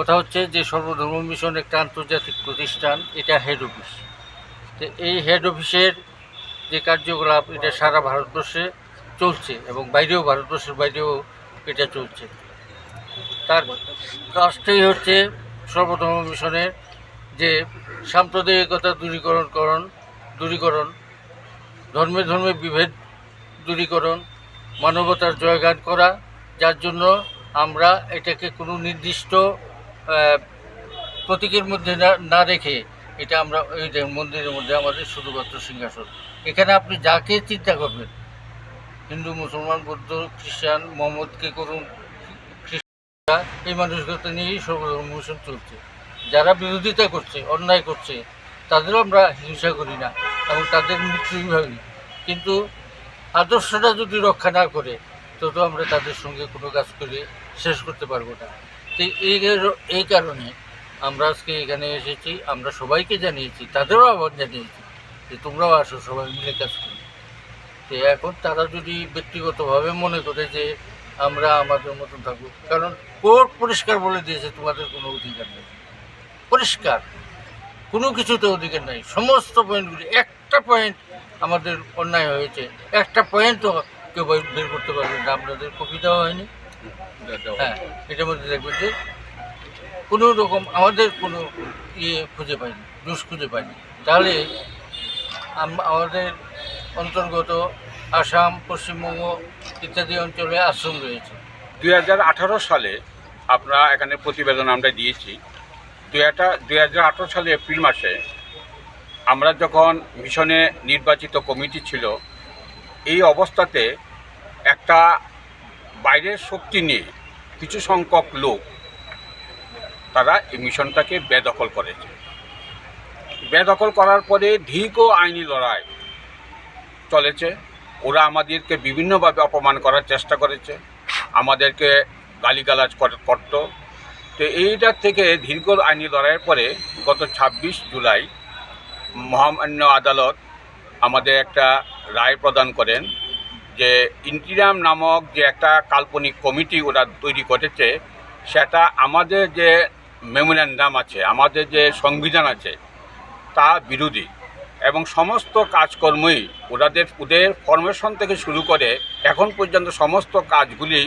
কথা হচ্ছে যে সর্বধর্ম মিশন একটা আন্তর্জাতিক প্রতিষ্ঠান, এটা হেড অফিস তো এই হেড অফিসের যে কার্যকলাপ, এটা সারা ভারতবর্ষে চলছে এবং বাইরেও ভারতবর্ষের বাইরেও এটা চলছে। তার কাজটাই হচ্ছে সর্বধর্ম মিশনের যে সাম্প্রদায়িকতা দূরীকরণকরণ দূরীকরণ, ধর্মে ধর্মে বিভেদ দূরীকরণ, মানবতার জয়গান করা, যার জন্য আমরা এটাকে কোনো নির্দিষ্ট প্রতীকের মধ্যে না রেখে এটা আমরা এই যে মন্দিরের মধ্যে আমাদের শুধুমাত্র সিংহাসন। এখানে আপনি যাকে চিন্তা করবেন, হিন্দু, মুসলমান, বৌদ্ধ, খ্রিস্টান, মোহাম্মদকে করুন খ্রিস্টানরা এই মানুষগুলো নিয়েই সর্বধর্ম মিশন চলছে। যারা বিরোধিতা করছে, অন্যায় করছে, তাদেরও আমরা হিংসা করি না এবং তাদের মৃত্যুই ভাবি কিন্তু আদর্শটা যদি রক্ষা না করে তো তো আমরা তাদের সঙ্গে কোনো কাজ করে শেষ করতে পারব না। তো এই এই কারণে আমরা আজকে এখানে এসেছি, আমরা সবাইকে জানিয়েছি, তাদেরও আবার জানিয়েছি যে তোমরাও আসো, সবাই মিলে কাজ করি। তো এখন তারা যদি ব্যক্তিগতভাবে মনে করে যে আমরা আমাদের মতন থাকব, কারণ কোর্ট পরিষ্কার বলে দিয়েছে, তোমাদের কোনো অধিকার নেই। পরিষ্কার। কোনো কিছুতে অধিকার নাই। সমস্ত পয়েন্টগুলি, একটা পয়েন্ট আমাদের অন্যায় হয়েছে, একটা পয়েন্টও কেউ বের- বের করতে পারবে না। আপনাদের কপি দেওয়া হয়নি। হ্যাঁ এটার মধ্যে দেখবেন যে কোনো রকম আমাদের কোনো ইয়ে খুঁজে পাইনি, দোষ খুঁজে পাইনি। তাহলে আমাদের অন্তর্গত আসাম, পশ্চিমবঙ্গ ইত্যাদি অঞ্চলে আশ্রম রয়েছে। দু হাজার আঠারো সালে আমরা এখানে প্রতিবেদন আমরা দিয়েছি। দুই হাজার সালে এপ্রিল মাসে আমরা যখন মিশনে নির্বাচিত কমিটি ছিল, এই অবস্থাতে একটা বাইরের শক্তি নিয়ে কিছু সংখ্যক লোক তারা এই মিশনটাকে বেদখল করেছে বেদখল করার পরে দীর্ঘ আইনি লড়াই চলেছে। ওরা আমাদেরকে বিভিন্নভাবে অপমান করার চেষ্টা করেছে। আমাদেরকে গালিগালাজ কর- করত। তো এইটার থেকে দীর্ঘ আইনি লড়াইয়ের পরে গত ছাব্বিশ জুলাই মহামান্য আদালত আমাদের একটা রায় প্রদান করেন যে ইন্টিরাম নামক যে একটা কাল্পনিক কমিটি ওরা তৈরি করেছে সেটা আমাদের যে মেমোরেন্ডাম আছে, আমাদের যে সংবিধান আছে, তা বিরোধী। এবং সমস্ত কাজকর্মই ওনাদের ওদের ফরমেশন থেকে শুরু করে এখন পর্যন্ত সমস্ত কাজগুলি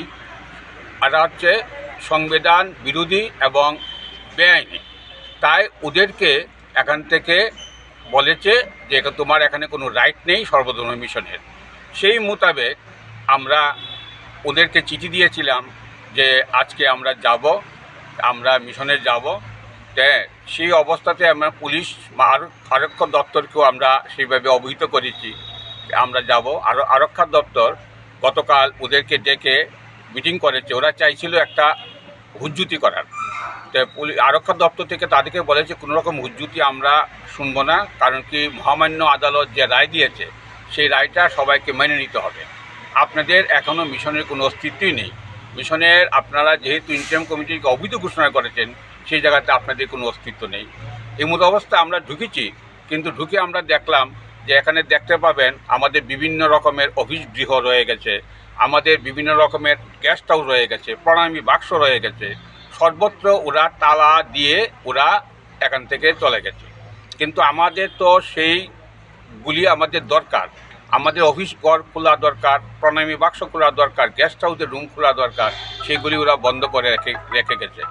এটা হচ্ছে সংবিধান বিরোধী এবং বেআইনি। তাই ওদেরকে এখান থেকে বলেছে যে তোমার এখানে কোনো রাইট নেই সর্বধর্ম মিশনের। সেই মোতাবেক আমরা ওদেরকে চিঠি দিয়েছিলাম যে আজকে আমরা যাব, আমরা মিশনে যাব। সেই অবস্থাতে আমরা পুলিশ আরক্ষা দপ্তরকেও আমরা সেইভাবে অবহিত করেছি আমরা যাব। আর, আরক্ষা দপ্তর গতকাল ওদেরকে ডেকে মিটিং করেছে। ওরা চাইছিল একটা হুজ্জুতি করার। তো পুলিশ আরক্ষা দপ্তর থেকে তাদেরকে বলেছে, কোনো রকম হুজ্জুতি আমরা শুনব না। কারণ কি মহামান্য আদালত যে রায় দিয়েছে সেই রায়টা সবাইকে মেনে নিতে হবে। আপনাদের এখনও মিশনের কোনো অস্তিত্বই নেই। মিশনের আপনারা যেহেতু ইন্টারিম কমিটিকে অবৈধ ঘোষণা করেছেন, সেই জায়গাতে আপনাদের কোনো অস্তিত্ব নেই। এই মতো অবস্থা আমরা ঢুকেছি, কিন্তু ঢুকে আমরা দেখলাম যে এখানে দেখতে পাবেন আমাদের বিভিন্ন রকমের অফিস গৃহ রয়ে গেছে, আমাদের বিভিন্ন রকমের গেস্ট হাউস রয়ে গেছে, প্রণামী বাক্স রয়ে গেছে, সর্বত্র ওরা তালা দিয়ে ওরা এখান থেকে চলে গেছে। কিন্তু আমাদের তো সেইগুলি আমাদের দরকার। আমাদের অফিস ঘর খোলা দরকার, প্রণামী বাক্স খোলা দরকার গেস্ট হাউসের রুম খোলা দরকার, সেগুলি ওরা বন্ধ করে রেখে রেখে গেছে।